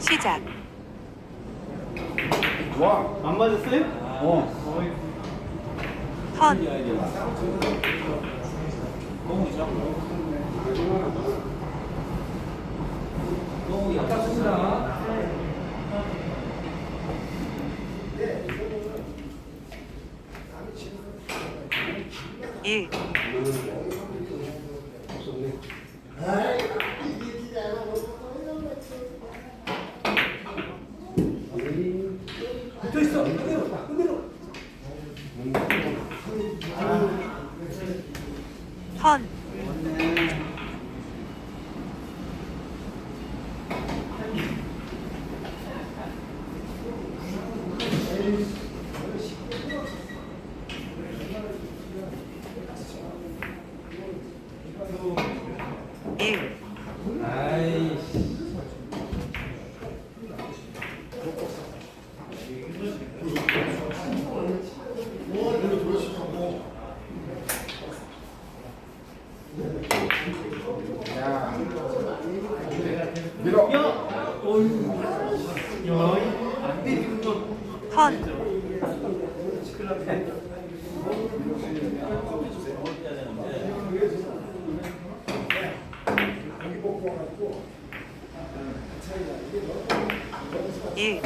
시작. 와. 안 맞았어요? 어. 턴, 너무 약했습니다. 일, 붙어 있어. 그대로, 그대로. 턴, 일, 아이씨. 야. 밀어. 턴, 일,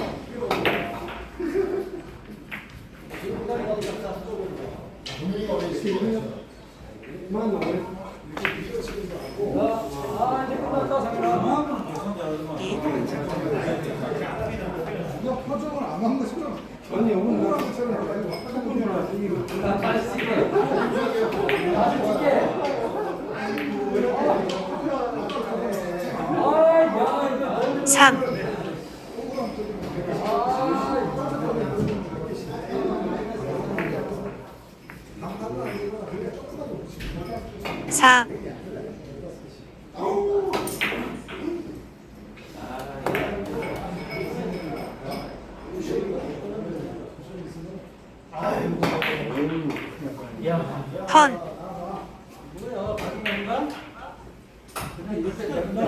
아, 이제 끝났다, 상현아. 이, 야, 표정을 안 한 것처럼. 아니, 오늘 나랑 것처럼 표정을 나 다시 찍게. 다시 찍게. 아, 야, 이거 너무. 삼, 사, 야, 턴, 뭐야, 바뀐 건가? 그냥 이렇게 된다.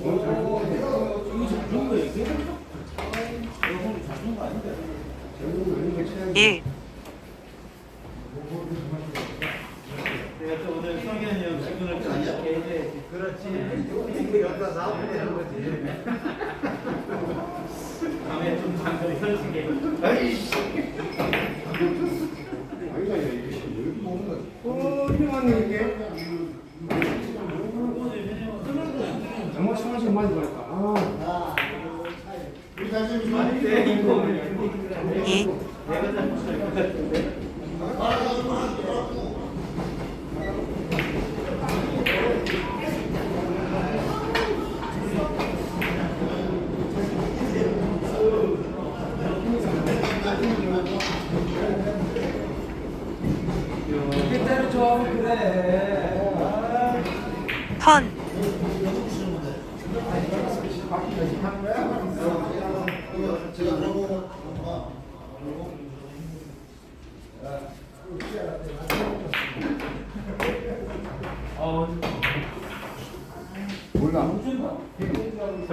이거 좀 좋은 거야, 이게? 이거 잘준거 아닌데? 일, 내가 또 오늘 성현이 형 기분을 좀 이렇게 해줘야지. 그렇지. 이거 여기다 나오면 되는 거지. 다음에 좀 장거리 현식에. 아이씨. 아이가 이게 여기 거. 어, 이게. 정말 Thank you. 몰라.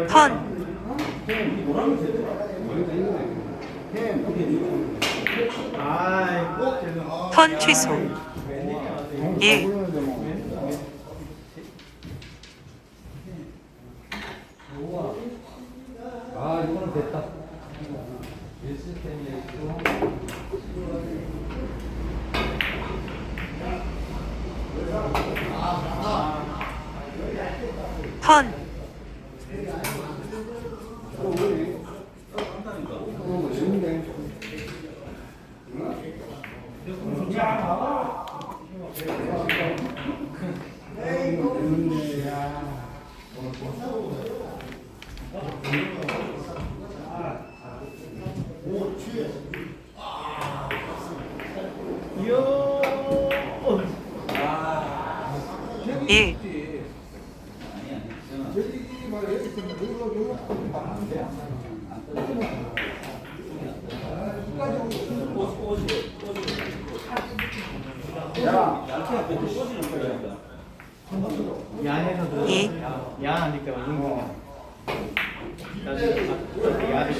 턴. 턴 취소. 1. 재밌네. 재밌네, 야. 이요. 일, 저기 말이야, 여기 있으면 여기로, 여기로 안 돼. 얇게 앞에 꽂이는 거야. 야해서 들어. 이. 야, 야하니까 맞는 거야. 나중에 아, 야를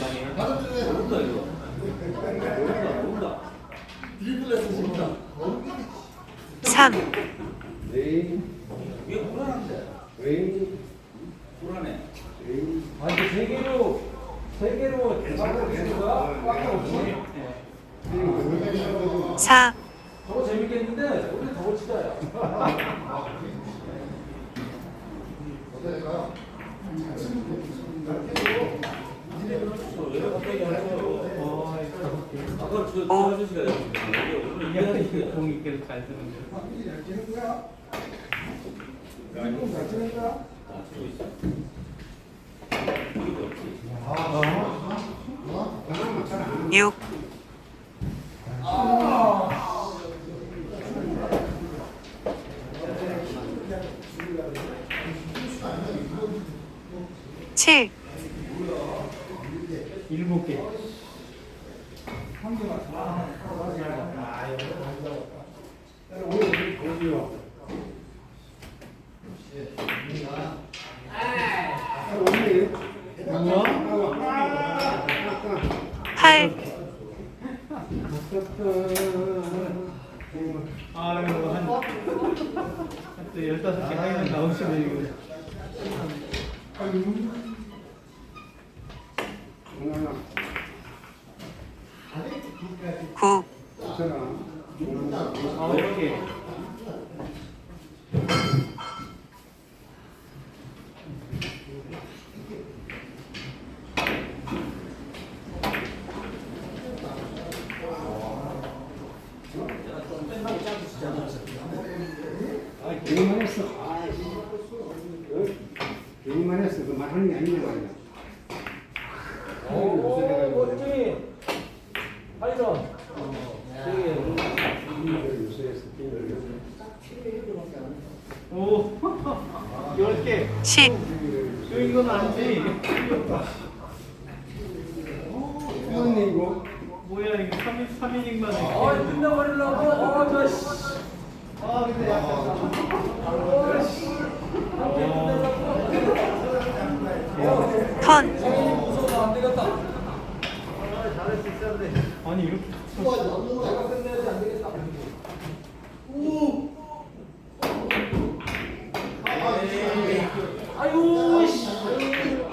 4 저거 재밌겠는데 원래 저거 치자요. 아까 9 괜히만 아, 아, 했어. 그 말하는 게 아니냐 말이야. 또 이건 아니지. 뭐였네 이거? 뭐야 이거 3인 3인칭만 해. 아, 끝나버리려고. 아, 저 씨. 아 근데 약간 턴 무서워 안 되겠다. 아니 이렇게 내가 끝내야지 안 되겠다. 아유 씨.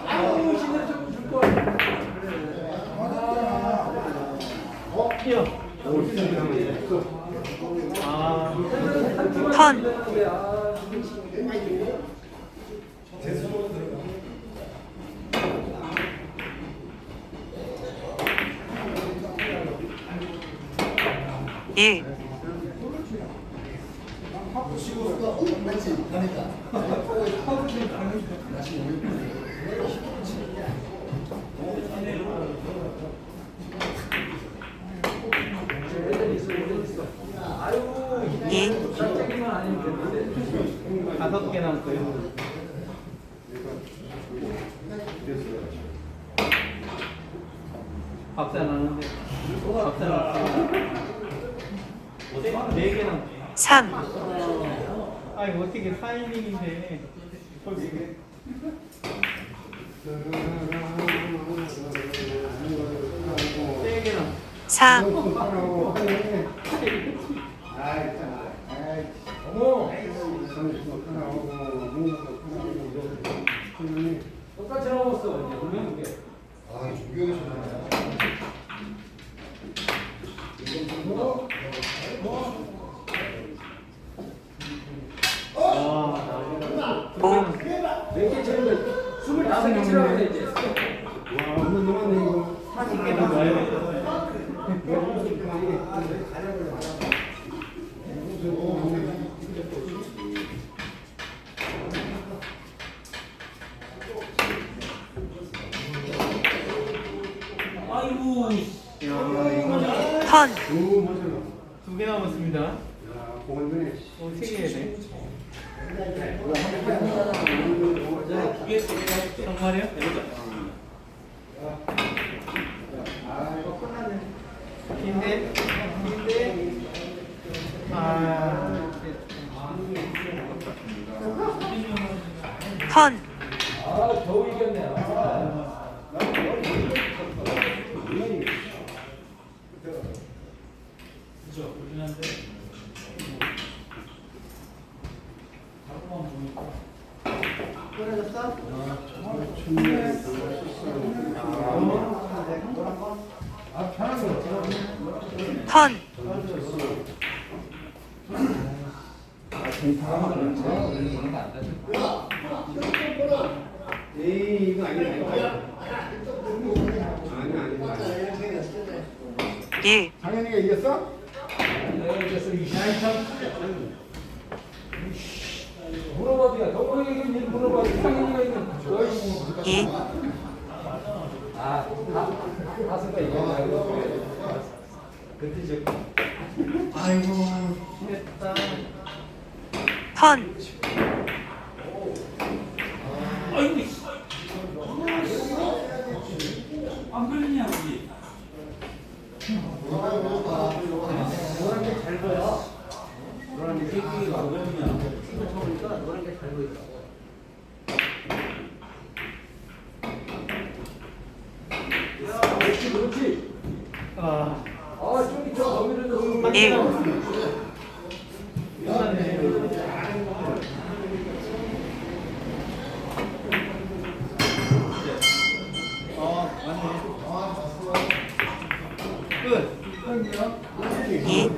아유 신내 좀줄 걸. 뛰어. 아 턴 일이 다섯 개 남았어요. 박사 나는데 3. 아니 어떻게 타이밍인데 찬. 4. 똑같이 나왔어. 아, 조경이시네. 몇개 치는데 스물다섯 개 치라고 돼 이제. 사십 개 남아요. 아이고. 턴두 개 남았습니다. 어, 세개 해 정말이요 이겼네. 아. 그죠. 불편한데. 자꾸만 보니까. 아, 거. 턴, 에이, 이거. 아니, 아니, 아니. 1, 장현이가 이겼어? 내가 이겼어. 이 물어봐도야. 너가 이긴 일 물어봐. 상현이가 이긴. 어이구. 2, 아, 다, 다스가 이겼네. 그때 저. 아이고, 됐다. 턴, 아이고, 씨. 안 걸리냐, 우리? 노란 게 잘 보여. 노란 게 새끼가 왜 그러냐? 보니까 노란 게잘 보인다. 그렇지, 그렇지. 아, 아, 저기 저 거기를 좀. 1, 어, 맞네. 끝. 2,